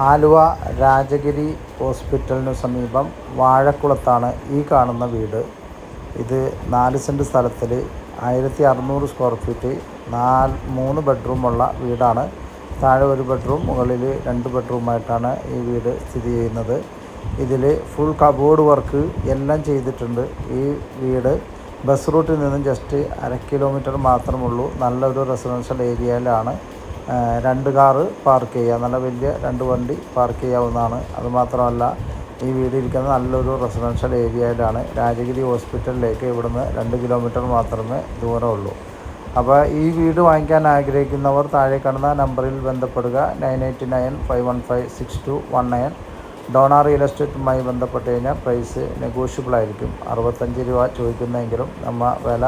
ആലുവ രാജഗിരി ഹോസ്പിറ്റലിനു സമീപം വാഴക്കുളത്താണ് ഈ കാണുന്ന വീട്. ഇത് നാല് സെന്റ് സ്ഥലത്തിൽ ആയിരത്തി അറുന്നൂറ് സ്ക്വയർ ഫീറ്റ് നാല് മൂന്ന് ബെഡ്റൂമുള്ള വീടാണ്. താഴെ ഒരു ബെഡ്റൂം മുകളിൽ രണ്ട് ബെഡ്റൂമായിട്ടാണ് ഈ വീട് സ്ഥിതി ചെയ്യുന്നത്. ഇതിൽ ഫുൾ കബോർഡ് വർക്ക് എല്ലാം ചെയ്തിട്ടുണ്ട് ഈ വീട്. ബസ് റൂട്ടിൽ നിന്നും ജസ്റ്റ് അര കിലോമീറ്റർ മാത്രമുള്ളൂ. നല്ലൊരു റെസിഡൻഷ്യൽ ഏരിയയിലാണ്. രണ്ട് കാറ് പാർക്ക് ചെയ്യാം നല്ല വലിയ രണ്ട് വണ്ടി പാർക്ക് ചെയ്യാവുന്നതാണ്. അതുമാത്രമല്ല ഈ വീട് ഇരിക്കുന്നത് നല്ലൊരു റെസിഡൻഷ്യൽ ഏരിയയിലാണ് രാജഗിരി ഹോസ്പിറ്റലിലേക്ക് ഇവിടുന്ന് രണ്ട് കിലോമീറ്റർ മാത്രമേ ദൂരമുള്ളൂ അപ്പോൾ ഈ വീട് വാങ്ങിക്കാൻ ആഗ്രഹിക്കുന്നവർ താഴെ കാണുന്ന നമ്പറിൽ ബന്ധപ്പെടുക. Nine eight nine five one five six two one nine Dona real എസ്റ്റേറ്റുമായി ബന്ധപ്പെട്ട് കഴിഞ്ഞാൽ പ്രൈസ് നെഗോഷ്യബിൾ ആയിരിക്കും. അറുപത്തഞ്ച് രൂപ ചോദിക്കുന്നെങ്കിലും നമ്മൾ വില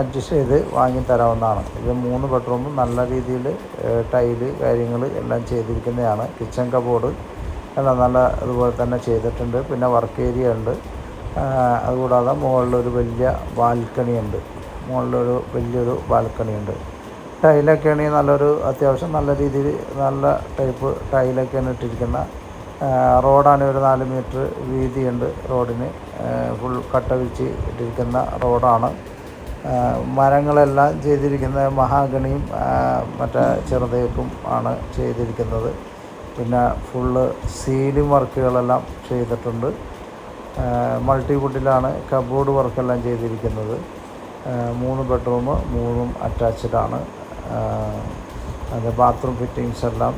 അഡ്ജസ്റ്റ് ചെയ്ത് വാങ്ങി തരാവുന്നതാണ്. ഇത് മൂന്ന് ബെഡ്റൂമും നല്ല രീതിയിൽ ടൈൽ കാര്യങ്ങൾ എല്ലാം ചെയ്തിരിക്കുന്നതാണ്. കിച്ചൺ കബോർഡ് എല്ലാം നല്ല അതുപോലെ തന്നെ ചെയ്തിട്ടുണ്ട്. പിന്നെ വർക്ക് ഏരിയ ഉണ്ട്. അതുകൂടാതെ മുകളിലൊരു വലിയ ബാൽക്കണി ഉണ്ട് മുകളിലൊരു വലിയൊരു ബാൽക്കണി ഉണ്ട് ടൈലൊക്കെ ആണെങ്കിൽ നല്ലൊരു അത്യാവശ്യം നല്ല രീതിയിൽ നല്ല ടൈപ്പ് ടൈലൊക്കെയാണ് ഇട്ടിരിക്കുന്ന. റോഡാണ് ഒരു നാല് മീറ്റർ വീതിയുണ്ട് റോഡിന്. ഫുൾ കട്ട വിരിച്ച് ഇട്ടിരിക്കുന്ന റോഡാണ്. മരങ്ങളെല്ലാം ചെയ്തിരിക്കുന്നത് മഹാഗണിയും മറ്റേ ചെറുതേക്കും ആണ് ചെയ്തിരിക്കുന്നത്. പിന്നെ ഫുള്ള് സീലിംഗ് വർക്കുകളെല്ലാം ചെയ്തിട്ടുണ്ട്. മൾട്ടിവുഡിലാണ് കബോർഡ് വർക്കെല്ലാം ചെയ്തിരിക്കുന്നത്. മൂന്ന് ബെഡ്റൂം മൂന്നും അറ്റാച്ച്ഡ് ആണ്. ആ, അത് ബാത്റൂം ഫിറ്റിങ്സ് എല്ലാം